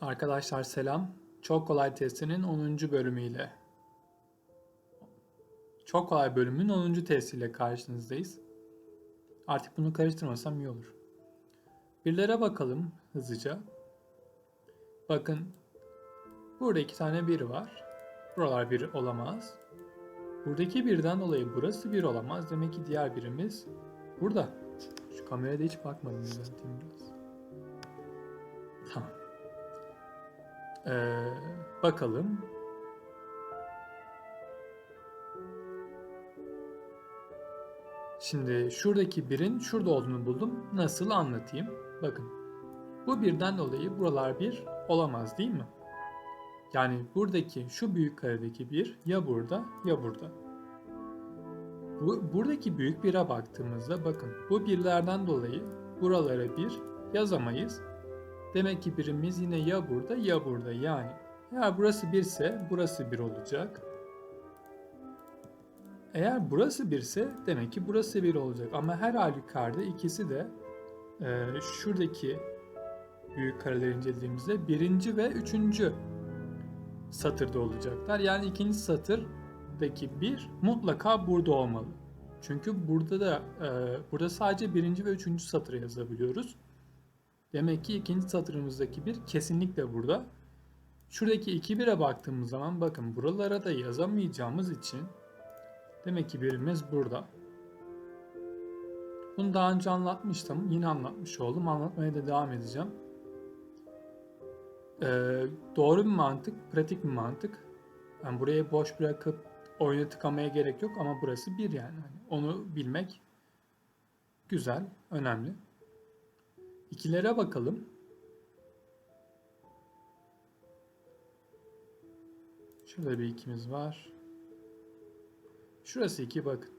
Arkadaşlar selam. Çok kolay testinin 10. bölümüyle. Çok kolay bölümün 10. testiyle karşınızdayız. Artık bunu karıştırmasam iyi olur. Birlere bakalım hızlıca. Bakın. Burada iki tane bir var. Buralar bir olamaz. Buradaki birden dolayı burası bir olamaz. Demek ki diğer birimiz burada. Şu kameraya da hiç bakmadım düzelteyim biraz. Tamam. Ee, bakalım. Şimdi şuradaki birin şurada olduğunu buldum. Nasıl anlatayım? Bakın. Bu birden dolayı buralar bir olamaz değil mi? Yani buradaki şu büyük karedeki bir ya burada ya burada. Bu, buradaki büyük bire baktığımızda bakın bu birlerden dolayı buralara bir yazamayız. Demek ki birimiz yine ya burada ya burada yani. Eğer burası 1 ise burası 1 olacak. Eğer burası 1 ise demek ki burası 1 olacak. Ama her halükarda ikisi de e, şuradaki büyük kareleri incelediğimizde birinci ve üçüncü satırda olacaklar. Yani ikinci satırdaki bir mutlaka burada olmalı. Çünkü burada da e, burada sadece birinci ve üçüncü satırı yazabiliyoruz. Demek ki ikinci satırımızdaki bir kesinlikle burada. Şuradaki 2 1'e baktığımız zaman bakın buralara da yazamayacağımız için demek ki birimiz burada. Bunu daha önce anlatmıştım. Yine anlatmış oldum. Anlatmaya da devam edeceğim. Ee, doğru bir mantık, pratik bir mantık. Yani burayı boş bırakıp oyunu tıkamaya gerek yok ama burası bir yani. Hani onu bilmek güzel, önemli. İkilere bakalım. Şurada bir ikimiz var. Şurası 2 bakın.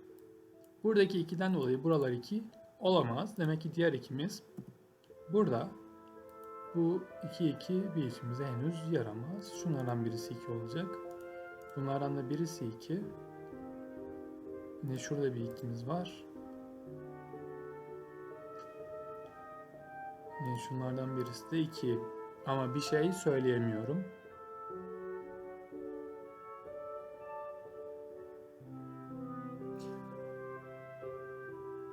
Buradaki 2'den dolayı buralar 2 olamaz. Demek ki diğer ikimiz burada. Bu 2 2 bir işimize henüz yaramaz. Şunlardan birisi 2 olacak. Bunlardan da birisi 2. Yine şurada bir ikimiz var. Yine şunlardan birisi de 2. Ama bir şey söyleyemiyorum.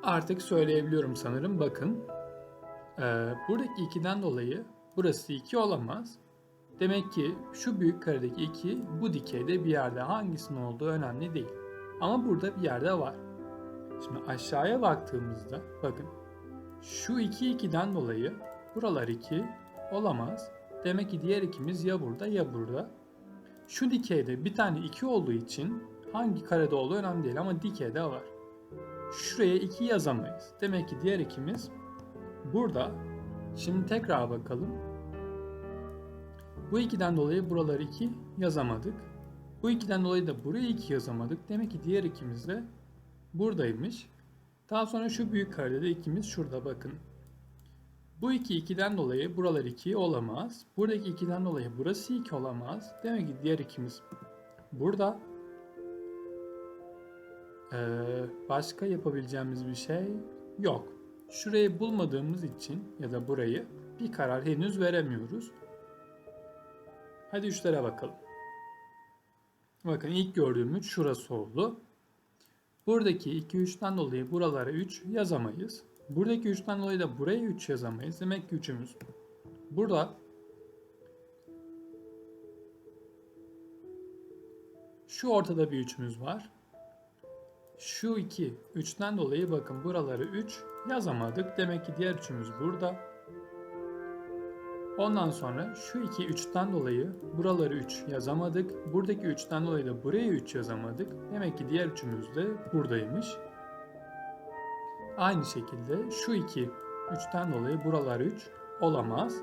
Artık söyleyebiliyorum sanırım. Bakın. Ee, buradaki 2'den dolayı burası 2 olamaz. Demek ki şu büyük karedeki 2 bu dikeyde bir yerde hangisinin olduğu önemli değil. Ama burada bir yerde var. Şimdi aşağıya baktığımızda bakın şu 2 2'den dolayı buralar 2 olamaz. Demek ki diğer ikimiz ya burada ya burada. Şu dikeyde bir tane 2 olduğu için hangi karede olduğu önemli değil ama dikeyde var. Şuraya 2 yazamayız. Demek ki diğer ikimiz burada. Şimdi tekrar bakalım. Bu 2'den dolayı buraları 2 yazamadık. Bu 2'den dolayı da buraya 2 yazamadık. Demek ki diğer ikimiz de buradaymış. Daha sonra şu büyük karede de ikimiz şurada bakın. Bu 2 2'den dolayı buralar 2 olamaz. Buradaki 2'den dolayı burası 2 olamaz. Demek ki diğer ikimiz burada. Ee, başka yapabileceğimiz bir şey yok. Şurayı bulmadığımız için ya da burayı bir karar henüz veremiyoruz. Hadi üçlere bakalım. Bakın ilk gördüğümüz şurası oldu. Buradaki 2 3'ten dolayı buralara 3 yazamayız. Buradaki 3'ten dolayı da buraya 3 yazamayız. Demek ki 3'ümüz burada. Şu ortada bir 3'ümüz var. Şu 2 3'ten dolayı bakın buraları 3 yazamadık. Demek ki diğer 3'ümüz burada. Ondan sonra şu 2 3'ten dolayı buraları 3 yazamadık. Buradaki 3'ten dolayı da buraya 3 yazamadık. Demek ki diğer üçümüz de buradaymış. Aynı şekilde şu 2 3'ten dolayı buralar 3 olamaz.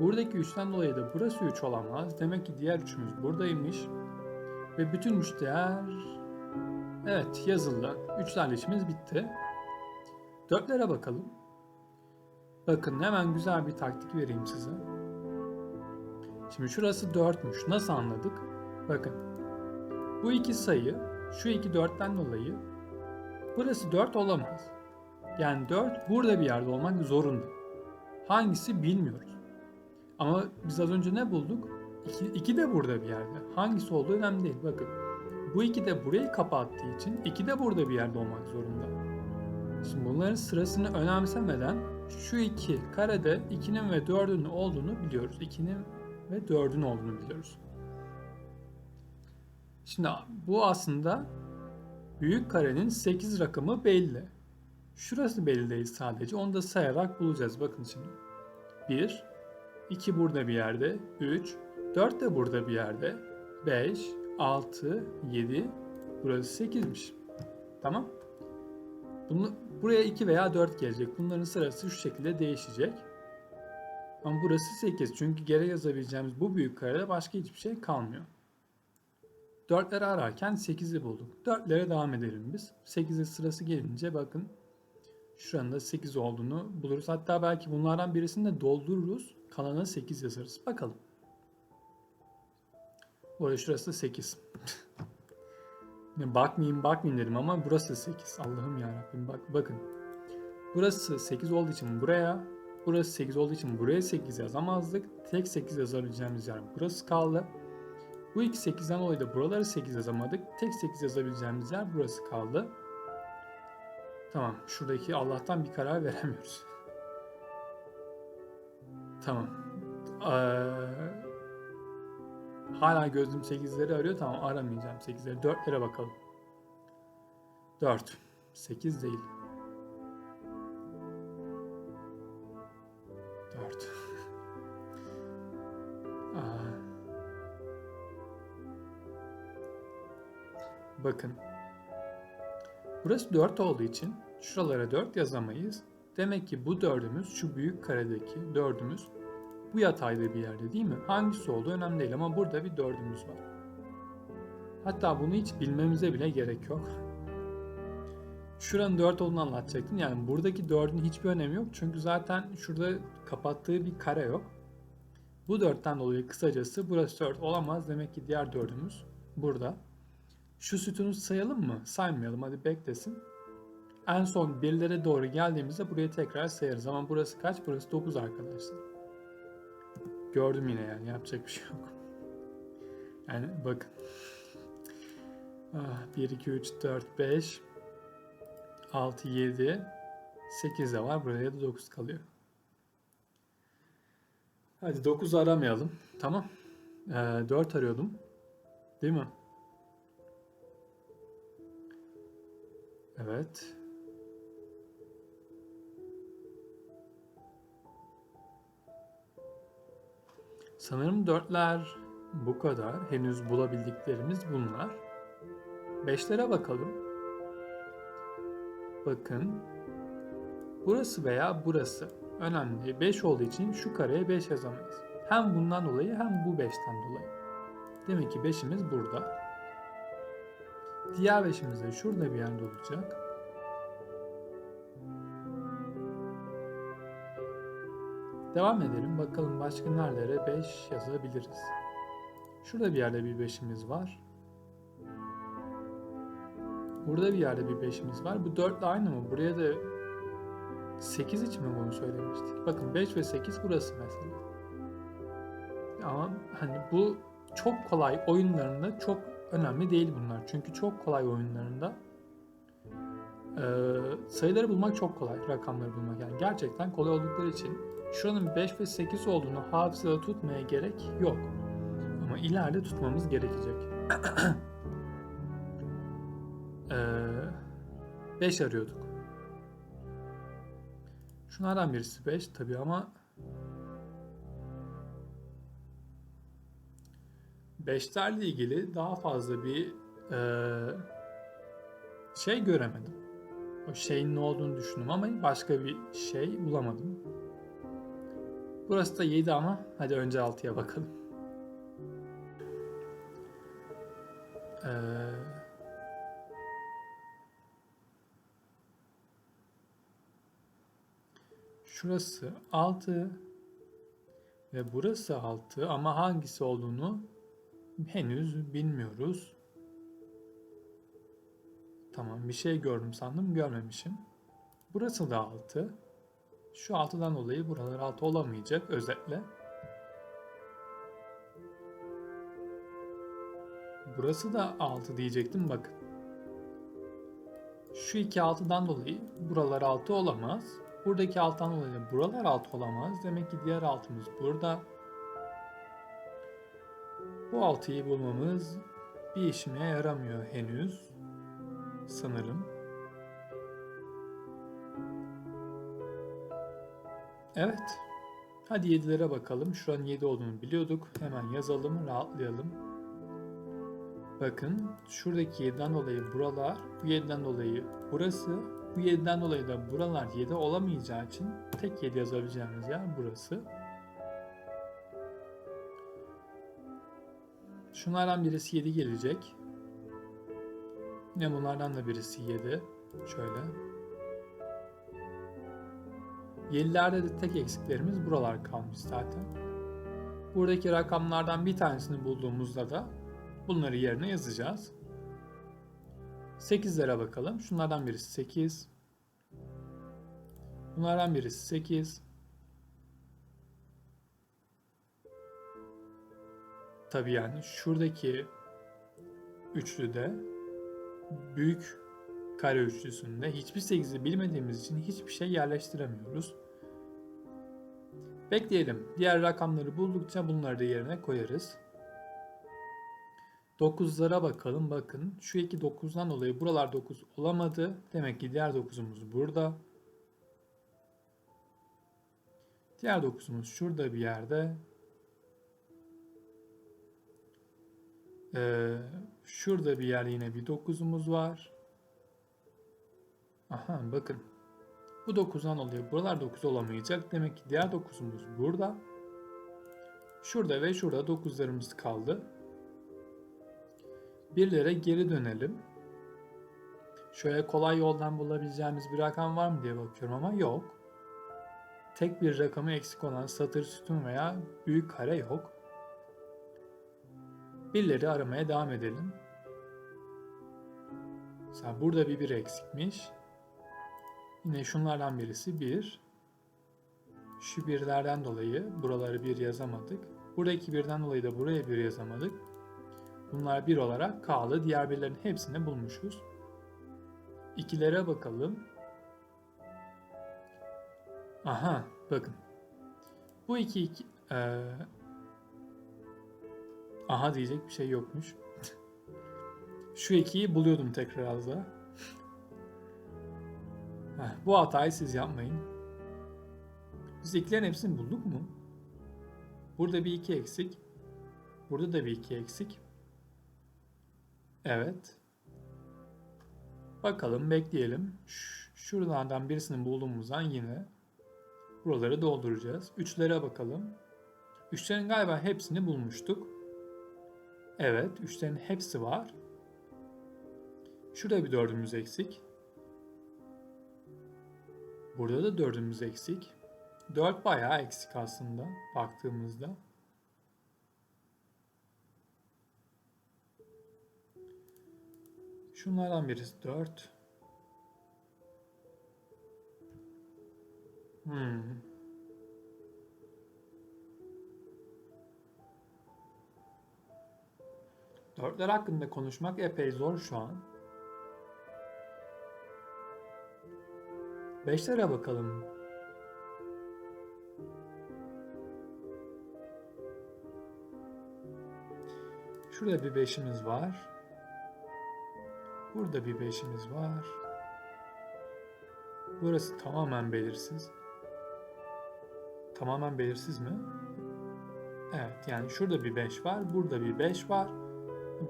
Buradaki 3'ten dolayı da burası 3 olamaz. Demek ki diğer üçümüz buradaymış. Ve bütün üçler evet yazıldı. Üçlerle işimiz bitti. Dörtlere bakalım. Bakın hemen güzel bir taktik vereyim size. Şimdi şurası 4'müş. Nasıl anladık? Bakın. Bu iki sayı şu iki 4'ten dolayı burası 4 olamaz. Yani 4 burada bir yerde olmak zorunda. Hangisi bilmiyoruz. Ama biz az önce ne bulduk? 2, 2 de burada bir yerde. Hangisi olduğu önemli değil. Bakın. Bu 2 de burayı kapattığı için 2 de burada bir yerde olmak zorunda. Şimdi bunların sırasını önemsemeden şu iki karede 2'nin ve 4'ün olduğunu biliyoruz. 2'nin ve 4'ün olduğunu biliyoruz. Şimdi bu aslında büyük karenin 8 rakamı belli. Şurası belli değil sadece. Onu da sayarak bulacağız. Bakın şimdi. 1, 2 burada bir yerde, 3, 4 de burada bir yerde, 5, 6, 7, burası 8'miş. Tamam. Bunu, buraya 2 veya 4 gelecek. Bunların sırası şu şekilde değişecek. Ama burası 8. Çünkü geri yazabileceğimiz bu büyük karede başka hiçbir şey kalmıyor. 4'leri ararken 8'i bulduk. 4'lere devam edelim biz. 8'in sırası gelince bakın şuranın da 8 olduğunu buluruz. Hatta belki bunlardan birisini de doldururuz. Kalana 8 yazarız. Bakalım. Bu arada şurası da 8. bakmayayım bakmayayım dedim ama burası 8. Allah'ım yarabbim bak bakın. Burası 8 olduğu için buraya, burası 8 olduğu için buraya 8 yazamazdık. Tek 8 yazabileceğimiz yer burası kaldı. Bu iki 8'den dolayı da buraları 8 yazamadık. Tek 8 yazabileceğimiz yer burası kaldı. Tamam. Şuradaki Allah'tan bir karar veremiyoruz. Tamam. Ee, hala gözüm 8'leri arıyor. Tamam aramayacağım 8'leri. 4'lere bakalım. 4. 8 değil. 4. Aa. Bakın. Burası 4 olduğu için şuralara 4 yazamayız. Demek ki bu dördümüz şu büyük karedeki dördümüz bu yatayda bir yerde değil mi? Hangisi olduğu önemli değil ama burada bir dördümüz var. Hatta bunu hiç bilmemize bile gerek yok. Şuranın 4 olduğunu anlatacaktım. Yani buradaki 4'ün hiçbir önemi yok. Çünkü zaten şurada kapattığı bir kare yok. Bu 4'ten dolayı kısacası burası 4 olamaz. Demek ki diğer 4'ümüz burada. Şu sütunu sayalım mı? Saymayalım hadi beklesin. En son birlere doğru geldiğimizde buraya tekrar sayarız. Ama burası kaç? Burası 9 arkadaşlar. Gördüm yine yani yapacak bir şey yok. Yani bakın. Ah, 1, 2, 3, 4, 5, 6, 7, 8 de var. Buraya da 9 kalıyor. Hadi 9 aramayalım. Tamam. Ee, 4 arıyordum. Değil mi? Evet. Sanırım dörtler bu kadar. Henüz bulabildiklerimiz bunlar. Beşlere bakalım. Bakın. Burası veya burası. Önemli. 5 olduğu için şu kareye 5 yazamayız. Hem bundan dolayı hem bu 5'ten dolayı. Demek ki 5'imiz burada. Diğer 5'imiz de şurada bir yerde olacak. Devam edelim. Bakalım başka nerelere 5 yazabiliriz. Şurada bir yerde bir 5'imiz var. Burada bir yerde bir 5'imiz var. Bu 4 ile aynı mı? Buraya da 8 için mi bunu söylemiştik? Bakın 5 ve 8 burası mesela. Ama hani bu çok kolay oyunlarında çok önemli değil bunlar. Çünkü çok kolay oyunlarında e, sayıları bulmak çok kolay. Rakamları bulmak yani. Gerçekten kolay oldukları için şuranın 5 ve 8 olduğunu hafızada tutmaya gerek yok. Ama ileride tutmamız gerekecek. ee, 5 arıyorduk. Şunlardan birisi 5 tabii ama Beşlerle ilgili daha fazla bir e, şey göremedim. O şeyin ne olduğunu düşündüm ama başka bir şey bulamadım. Burası da 7 ama hadi önce 6'ya bakalım. Ee, şurası 6 ve burası 6 ama hangisi olduğunu henüz bilmiyoruz. Tamam bir şey gördüm sandım görmemişim. Burası da 6. Şu 6'dan dolayı buralar 6 olamayacak özetle. Burası da 6 diyecektim bakın. Şu iki 6'dan dolayı buralar 6 olamaz. Buradaki 6'dan dolayı buralar 6 olamaz. Demek ki diğer 6'mız burada. Bu 6'yı bulmamız bir işime yaramıyor henüz. Sanırım. Evet. Hadi 7'lere bakalım. Şuranın 7 olduğunu biliyorduk. Hemen yazalım, rahatlayalım. Bakın şuradaki 7'den dolayı buralar, bu 7'den dolayı burası, bu 7'den dolayı da buralar 7 olamayacağı için tek 7 yazabileceğimiz yer burası. Şunlardan birisi 7 gelecek. Yine bunlardan da birisi 7. Şöyle. 7'lerde de tek eksiklerimiz buralar kalmış zaten. Buradaki rakamlardan bir tanesini bulduğumuzda da bunları yerine yazacağız. 8'lere bakalım. Şunlardan birisi 8. Bunlardan birisi 8. Tabii yani şuradaki üçlüde büyük kare üçlüsünde hiçbir 8'i bilmediğimiz için hiçbir şey yerleştiremiyoruz. Bekleyelim. Diğer rakamları buldukça bunları da yerine koyarız. 9'lara bakalım. Bakın şu iki 9'dan dolayı buralar 9 olamadı. Demek ki diğer 9'umuz burada. Diğer 9'umuz şurada bir yerde. Ee, şurada bir yer yine bir 9'umuz var. Aha bakın. Bu 9'dan dolayı buralar 9 olamayacak. Demek ki diğer 9'umuz burada. Şurada ve şurada 9'larımız kaldı. Birlere geri dönelim. Şöyle kolay yoldan bulabileceğimiz bir rakam var mı diye bakıyorum ama yok. Tek bir rakamı eksik olan satır, sütun veya büyük kare yok. Birleri aramaya devam edelim. Mesela burada bir bir eksikmiş. Yine şunlardan birisi bir. Şu birlerden dolayı buraları bir yazamadık. Buradaki birden dolayı da buraya bir yazamadık. Bunlar bir olarak kaldı. Diğer birlerin hepsini bulmuşuz. İkilere bakalım. Aha bakın. Bu iki, iki ee, aha diyecek bir şey yokmuş. Şu ikiyi buluyordum tekrar az daha. Heh, bu hatayı siz yapmayın. Biz ikilerin hepsini bulduk mu? Burada bir iki eksik. Burada da bir iki eksik. Evet. Bakalım bekleyelim. Ş- Şuralardan birisini bulduğumuzdan yine buraları dolduracağız. Üçlere bakalım. Üçlerin galiba hepsini bulmuştuk. Evet, üçlerin hepsi var. Şurada bir dördümüz eksik. Burada da dördümüz eksik. Dört bayağı eksik aslında baktığımızda. Şunlardan birisi 4. Hmm. Dörtler hakkında konuşmak epey zor şu an. Beşlere bakalım. Şurada bir beşimiz var. Burada bir beşimiz var. Burası tamamen belirsiz. Tamamen belirsiz mi? Evet yani şurada bir 5 var. Burada bir 5 var.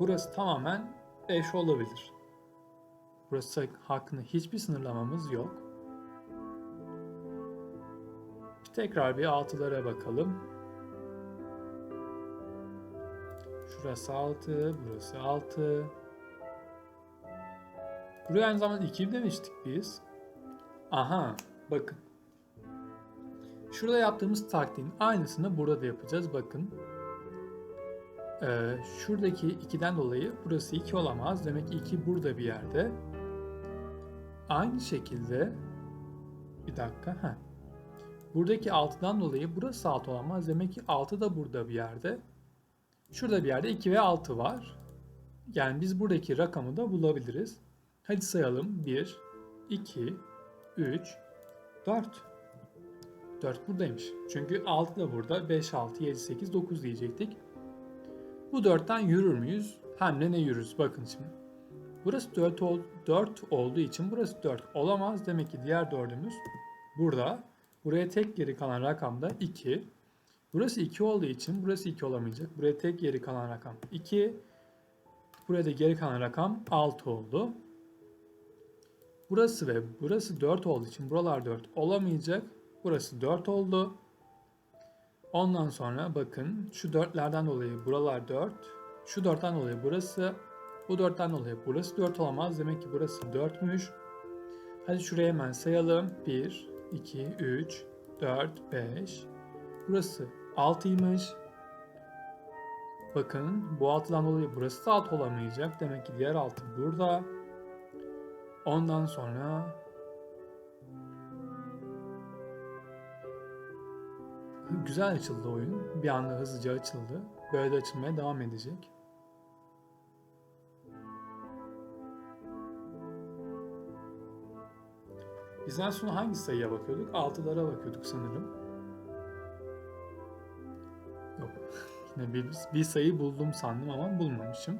Burası tamamen 5 olabilir. Burası hakkında hiçbir sınırlamamız yok. Tekrar bir altılara bakalım. Şurası 6, burası 6. Buraya aynı zamanda 2 demiştik biz. Aha bakın. Şurada yaptığımız taktiğin aynısını burada da yapacağız. Bakın. Ee, şuradaki 2'den dolayı burası 2 olamaz. Demek ki 2 burada bir yerde. Aynı şekilde bir dakika. Heh. Buradaki 6'dan dolayı burası 6 olamaz. Demek ki 6 da burada bir yerde. Şurada bir yerde 2 ve 6 var. Yani biz buradaki rakamı da bulabiliriz. Hadi sayalım. 1, 2, 3, 4. 4 buradaymış. Çünkü 6 da burada. 5, 6, 7, 8, 9 diyecektik. Bu 4'ten yürür müyüz? Hem de ne yürürüz? Bakın şimdi. Burası 4, ol, 4 olduğu için burası 4 olamaz. Demek ki diğer 4'ümüz burada. Buraya tek geri kalan rakam da 2. Burası 2 olduğu için burası 2 olamayacak. Buraya tek geri kalan rakam 2. Buraya da geri kalan rakam 6 oldu. Burası ve burası 4 olduğu için buralar 4 olamayacak. Burası 4 oldu. Ondan sonra bakın şu 4'lerden dolayı buralar 4. Şu 4'ten dolayı burası. Bu 4'ten dolayı burası 4 olamaz. Demek ki burası 4'müş. Hadi şuraya hemen sayalım. 1, 2, 3, 4, 5. Burası 6'ymış. Bakın bu 6'dan dolayı burası da 6 olamayacak. Demek ki diğer 6 burada. Ondan sonra güzel açıldı oyun. Bir anda hızlıca açıldı. Böyle de açılmaya devam edecek. Biz en son hangi sayıya bakıyorduk? 6'lara bakıyorduk sanırım. Yok. Yine bir, bir sayı buldum sandım ama bulmamışım.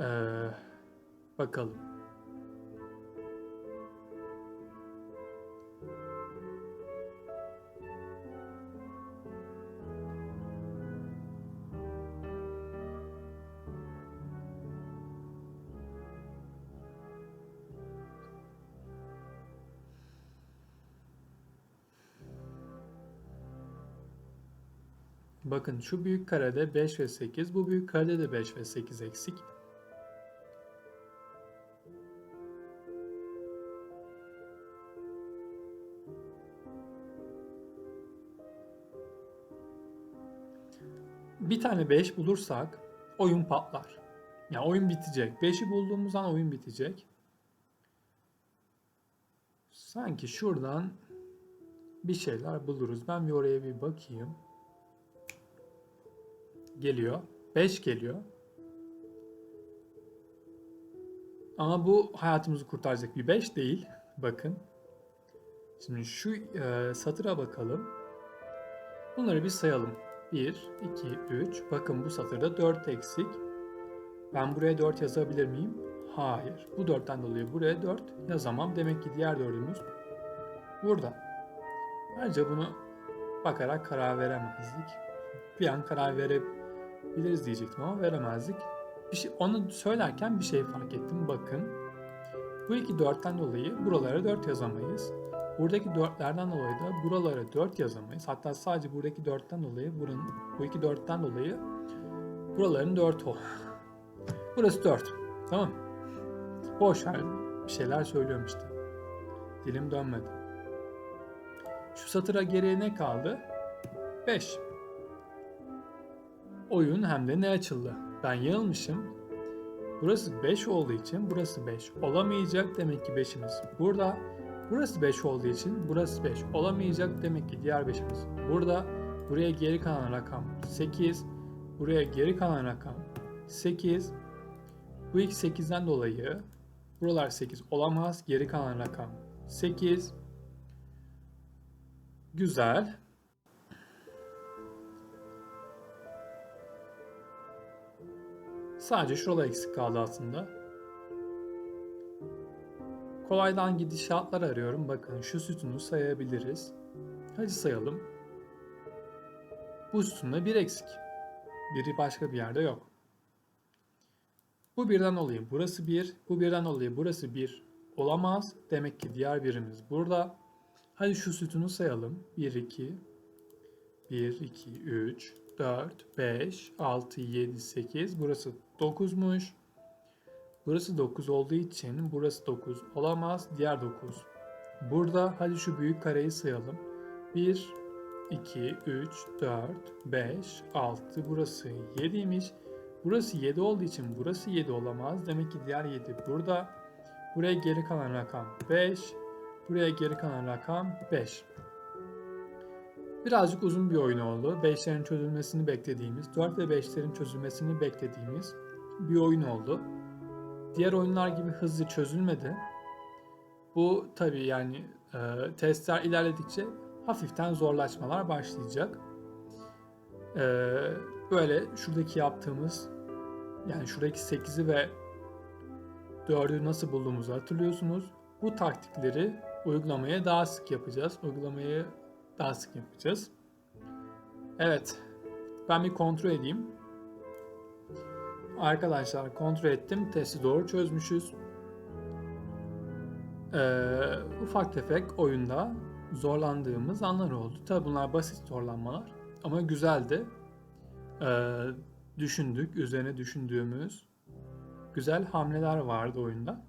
Ee, bakalım. Bakın şu büyük karede 5 ve 8, bu büyük karede de 5 ve 8 eksik. Bir tane 5 bulursak oyun patlar. Yani oyun bitecek. 5'i bulduğumuz an oyun bitecek. Sanki şuradan bir şeyler buluruz. Ben bir oraya bir bakayım geliyor. 5 geliyor. Ama bu hayatımızı kurtaracak bir 5 değil. Bakın. Şimdi şu e, satıra bakalım. Bunları bir sayalım. 1, 2, 3. Bakın bu satırda 4 eksik. Ben buraya 4 yazabilir miyim? Hayır. Bu 4'ten dolayı buraya 4 yazamam. Demek ki diğer 4'ümüz burada. Bence bunu bakarak karar veremezdik. Bir an karar verip biliriz diyecektim ama veremezdik. Bir şey, onu söylerken bir şey fark ettim. Bakın. Bu iki dörtten dolayı buralara 4 yazamayız. Buradaki dörtlerden dolayı da buralara 4 yazamayız. Hatta sadece buradaki dörtten dolayı buranın, bu iki dörtten dolayı buraların 4 ol. Burası 4. Tamam. Boş ver. Bir şeyler söylüyorum işte. Dilim dönmedi. Şu satıra geriye ne kaldı? 5 oyun hem de ne açıldı. Ben yanılmışım. Burası 5 olduğu için burası 5 olamayacak. Demek ki 5'imiz burada. Burası 5 olduğu için burası 5 olamayacak. Demek ki diğer 5'imiz burada. Buraya geri kalan rakam 8. Buraya geri kalan rakam 8. Bu ilk 8'den dolayı buralar 8 olamaz. Geri kalan rakam 8. Güzel. Sadece şuralar eksik kaldı aslında. Kolaydan gidişatlar arıyorum. Bakın şu sütunu sayabiliriz. Hadi sayalım. Bu sütunda bir eksik. Biri başka bir yerde yok. Bu birden dolayı burası bir, bu birden dolayı burası bir olamaz. Demek ki diğer birimiz burada. Hadi şu sütunu sayalım. 1, 2, 1, 2, 3, 4, 5, 6, 7, 8. Burası 9'muş. Burası 9 olduğu için burası 9 olamaz. Diğer 9 burada. Hadi şu büyük kareyi sayalım. 1, 2, 3, 4, 5, 6. Burası 7'ymiş. Burası 7 olduğu için burası 7 olamaz. Demek ki diğer 7 burada. Buraya geri kalan rakam 5. Buraya geri kalan rakam 5. birazcık uzun bir oyun oldu. 5'lerin çözülmesini beklediğimiz, 4 ve 5'lerin çözülmesini beklediğimiz bir oyun oldu. Diğer oyunlar gibi hızlı çözülmedi. Bu tabii yani e, testler ilerledikçe hafiften zorlaşmalar başlayacak. E, böyle şuradaki yaptığımız yani şuradaki 8'i ve 4'ü nasıl bulduğumuzu hatırlıyorsunuz. Bu taktikleri uygulamaya daha sık yapacağız. Uygulamayı daha sık yapacağız. Evet. Ben bir kontrol edeyim. Arkadaşlar kontrol ettim. Testi doğru çözmüşüz. Ee, ufak tefek oyunda zorlandığımız anlar oldu. Tabi bunlar basit zorlanmalar ama güzeldi. Ee, düşündük, üzerine düşündüğümüz güzel hamleler vardı oyunda.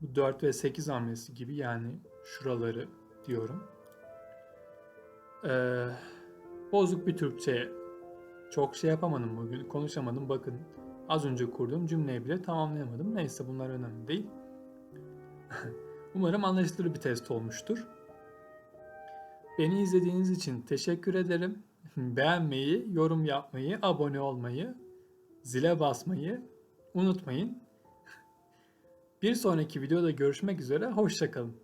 Bu 4 ve 8 hamlesi gibi yani şuraları diyorum. Ee, bozuk bir Türkçe çok şey yapamadım bugün, konuşamadım. Bakın az önce kurduğum cümleyi bile tamamlayamadım. Neyse bunlar önemli değil. Umarım anlaşılır bir test olmuştur. Beni izlediğiniz için teşekkür ederim. Beğenmeyi, yorum yapmayı, abone olmayı, zile basmayı unutmayın. Bir sonraki videoda görüşmek üzere, hoşçakalın.